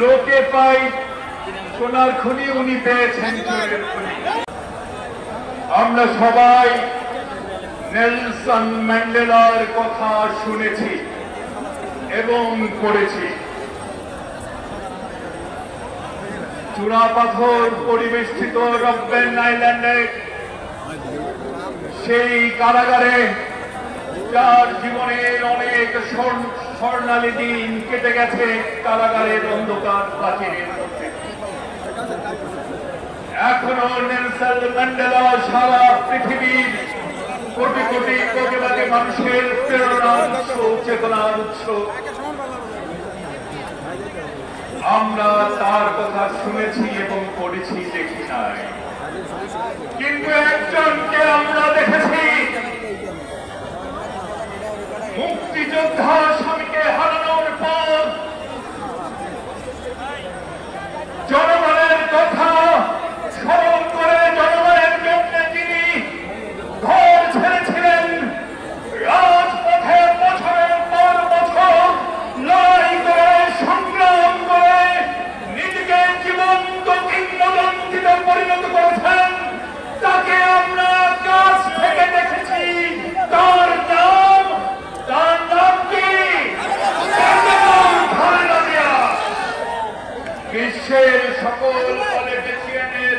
লোকে পাই, সোনার খনি উনি পেয়েছেন। আমরা সবাই নেলসন ম্যান্ডেলার কথা শুনেছি এবং পড়েছি। চূড়াপাথর পরিবেষ্টিত রব্বেন আইল্যান্ডে সেই কারাগারে যার জীবনের অনেক স্বর্ণালী দিন কেটে গেছে কারাগারের অন্ধকার প্রাচীরের এখনও নেলসন ম্যান্ডেলা সারা পৃথিবীর কোটি কোটি কোটিবাদী মানুষের প্রেরণার উৎস, চেতনার উৎস। আমরা তার কথা শুনেছি এবং পড়েছি, দেখি নাই। কিন্তু একজনকে আমরা দেখেছি। মুক্তিযোদ্ধা স্বামীকে হারানোর পর জনগণের কথা স্মরণ করে জনগণের জন্য যিনি ঘর ছেড়েছিলেন রাজপথে বছরের পর বছর লড়াই করে সংগ্রাম করে নিজেকে জীবন্ত কিংবদন্তিতে পরিণত করেছেন তাকে আমরা কাছ থেকে দেখেছি তার নাম তার নাম কি বেগম খালেদা জিয়া। বিশ্বের সকল পলিটিশিয়ানের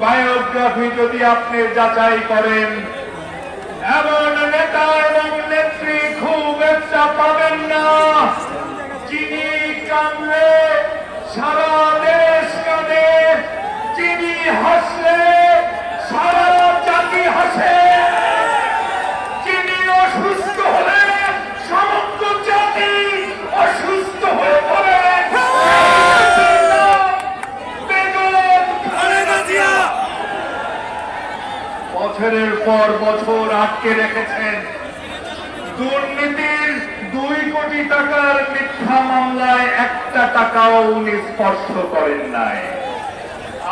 বায়োগ্রাফি যদি আপনি যাচাই করেন, এমন নেতা এবং নেত্রী খুব একটা পাবেন না, যিনি কামড়ে সারা বছর আটকে রেখেছেন। দুর্নীতির দুই কোটি টাকার মিথ্যা মামলায় একটা টাকাও উনি স্পর্শ করেন নাই।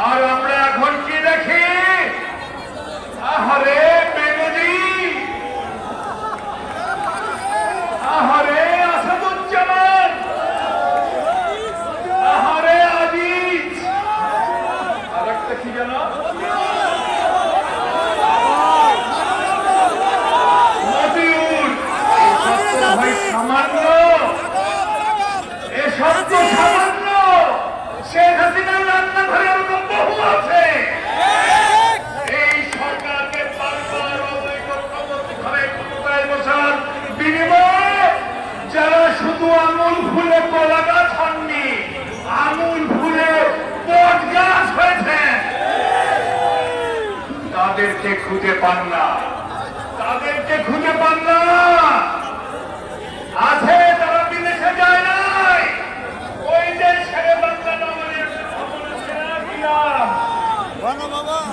আর আমরা এখন কি দেখি আহারে বেনজি আহারে আসাদুজ্জামান আহারে আজিজ আর একটা কি জানো মতিউর এসব তো ভাই সামান্য তো সামান্য শেখ হাসিনার রান্নাঘরে এরকম বহু আছে।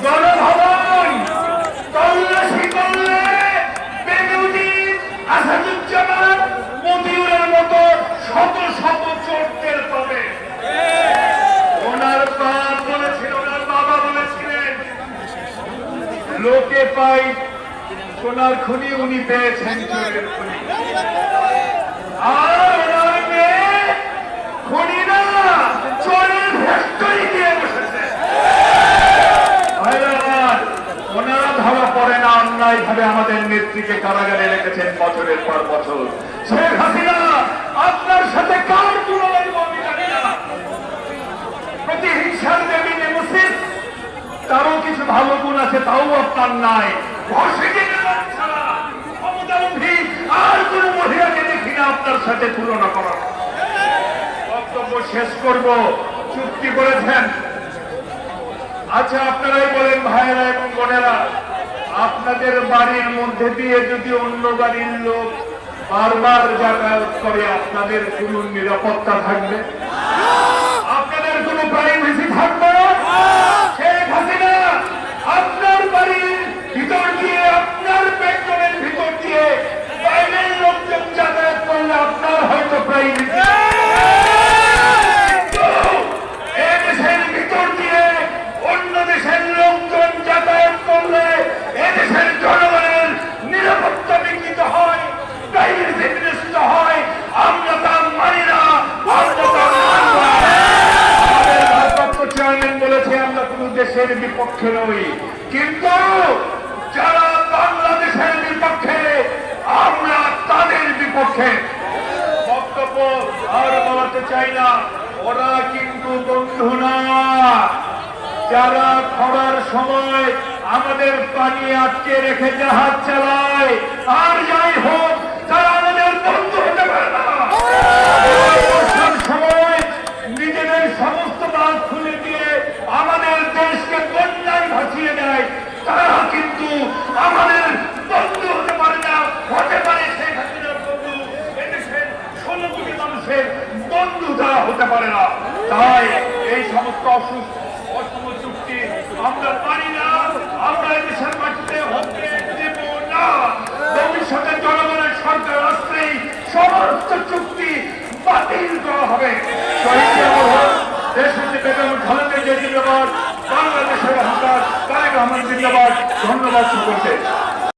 গণভবন তল্লাশি করলে আসাদুজ্জামান মতিউরের মতো শত শত চোরদের পাবে। ওনার বাপ বলেছিল ওনার বাবা বলেছিলেন লোকে পাই সোনার খনি উনি পেয়েছেন। চোরের খনি আর ওনার মেয়ে খনি না চোরের ফ্যাক্টরি দিয়ে বসেছে ভাইরা আমার, ওনারা ধরা পড়ে না অন্যায় ভাবে আমাদের নেত্রীকে কারাগারে রেখেছেন বছরের পর বছর। শেখ হাসিনা, আপনার সাথে কার তুলনা দেবী নেমুসিস তারও কিছু ভালো গুণ আছে, তাও আপনার নাই। আর কোন মহিলাকে দেখি না আপনার সাথে তুলনা করা। বক্তব্য শেষ করব। চুক্তি করেছেন। আচ্ছা আপনারাই বলেন ভাইয়েরা আপনাদের বাড়ির মধ্যে দিয়ে যদি অন্য বাড়ির লোক বারবার যাতায়াত করে, আপনাদের কোন নিরাপত্তা থাকবে? আপনাদের কোনো প্রাইভেসি থাকবে শেখ হাসিনা আপনার বাড়ির ভিতর দিয়ে আপনার পেট্রোলের ভিতর দিয়ে বাইরের লোকজন যাতায়াত করলে আপনার হয়তো প্রাইভেসি এদেশের ভিতর দিয়ে অন্য দেশের লোকজন যাতায়াত করলে এদেশের জনগণের নিরাপত্তা বিঘ্নিত হয় প্রাইভেসি বিনষ্ট হয় আমরা তা মানি না আমরা তা মানব না। বিপক্ষে নই কিন্তু যারা বাংলাদেশের বিপক্ষে, আমরা তাদের বিপক্ষে বক্তব্য আর বলাতে চাই না। ওরা কিন্তু বন্ধু না। যারা খরার সময় আমাদের পানি আটকে রেখে জাহাজ চালায়, আর যাই হোক, তারা আমাদের বন্ধু হতে পারে না বর্ষার সময় নিজেদের সমস্ত বাঁধ খুলে দিয়ে আমাদের দেশকে বন্যায় ভাসিয়ে দেয় তারা কিন্তু আমাদের বন্ধু হতে পারে না হতে পারে শেখ হাসিনার বন্ধু এদেশের ষোলো কোটি মানুষের বন্ধু তারা হতে পারে না। তাই এই সমস্ত অসুস্থ অসম চুক্তি আমরা পারি না। আমরা এদেশের মাটিতে হতে দেব না। ভবিষ্যতে জনগণের সরকার